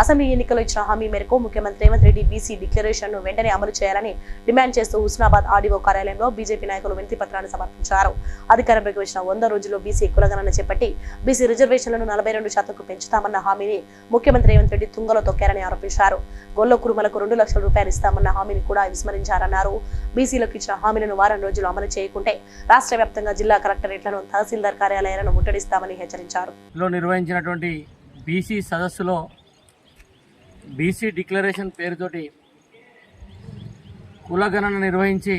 Assembly ఎన్నికల్లో ఇచ్చిన హామీ మేరకు ముఖ్యమంత్రి రేవంత్ రెడ్డి బీసీ డిక్లరేషన్ను వెంటనే అమలు చేయాలని డిమాండ్ చేస్తూ హుస్నాబాద్ ఆర్డీఓ కార్యాలయంలో బీజేపీ నాయకులు వినతి పత్రాన్ని సమర్పించారు. అధికారంలోకి వచ్చిన వంద రోజుల్లో బీసీ కులగణన చేపట్టి బీసీ రిజర్వేషన్లను నలభై రెండు శాతంకు పెంచుతామన్న హామీని ముఖ్యమంత్రి రేవంత్ రెడ్డి తుంగలో తొక్కారని ఆరోపించారు. గొల్ల కురుమలకు రెండు లక్షల రూపాయలు ఇస్తామన్న హామీని కూడా విస్మరించారన్నారు. బీసీలకు ఇచ్చిన హామీలను వారం రోజులు అమలు చేయకుంటే రాష్ట్ర వ్యాప్తంగా జిల్లా కలెక్టరేట్లను తహసీల్దార్ కార్యాలయాలను ముట్టడిస్తామని హెచ్చరించారు. నిర్వహించినటువంటి బీసీ సదస్సులో బీసీ డిక్లరేషన్ పేరుతోటి కులగణన నిర్వహించి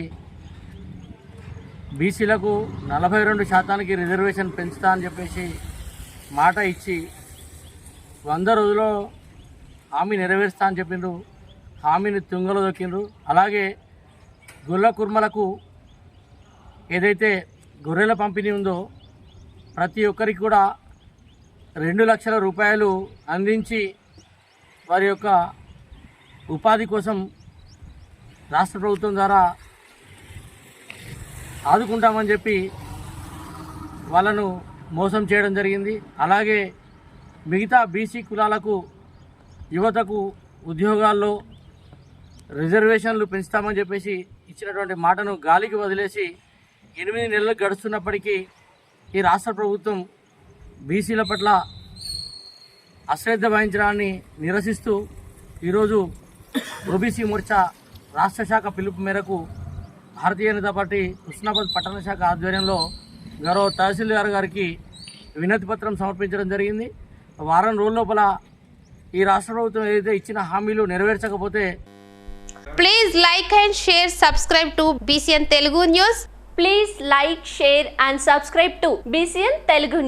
బీసీలకు నలభై రెండు శాతానికి రిజర్వేషన్ పెంచుతా అని చెప్పేసి మాట ఇచ్చి వంద రోజుల్లో హామీ నెరవేరుస్తా అని చెప్పిండ్రు. హామీని తుంగలో దొక్కిండ్రు. అలాగే గొల్ల కుర్మలకు ఏదైతే గొర్రెల పంపిణీ ఉందో ప్రతి ఒక్కరికి కూడా రెండు లక్షల రూపాయలు అందించి వారి యొక్క ఉపాధి కోసం రాష్ట్ర ప్రభుత్వం ద్వారా ఆదుకుంటామని చెప్పి వాళ్ళను మోసం చేయడం జరిగింది. అలాగే మిగతా బీసీ కులాలకు యువతకు ఉద్యోగాల్లో రిజర్వేషన్లు పెంచుతామని చెప్పేసి ఇచ్చినటువంటి మాటను గాలికి వదిలేసి ఎనిమిది నెలలు గడుస్తున్నప్పటికీ ఈ రాష్ట్ర ప్రభుత్వం బీసీల పట్ల అశ్రద్ధ వహించడాన్ని నిరసిస్తూ ఈరోజు ఓబీసీ మోర్చా రాష్ట్ర శాఖ పిలుపు మేరకు భారతీయ జనతా పార్టీ కృష్ణాబాద్ పట్టణ శాఖ ఆధ్వర్యంలో గౌరవ తహసీల్దార్ గారికి వినతి పత్రం సమర్పించడం జరిగింది. వారం రోజుల లోపల ఈ రాష్ట్ర ప్రభుత్వం ఏదైతే ఇచ్చిన హామీలు నెరవేర్చకపోతే please like and share subscribe to BCN Telugu news please like share and subscribe to BCN Telugu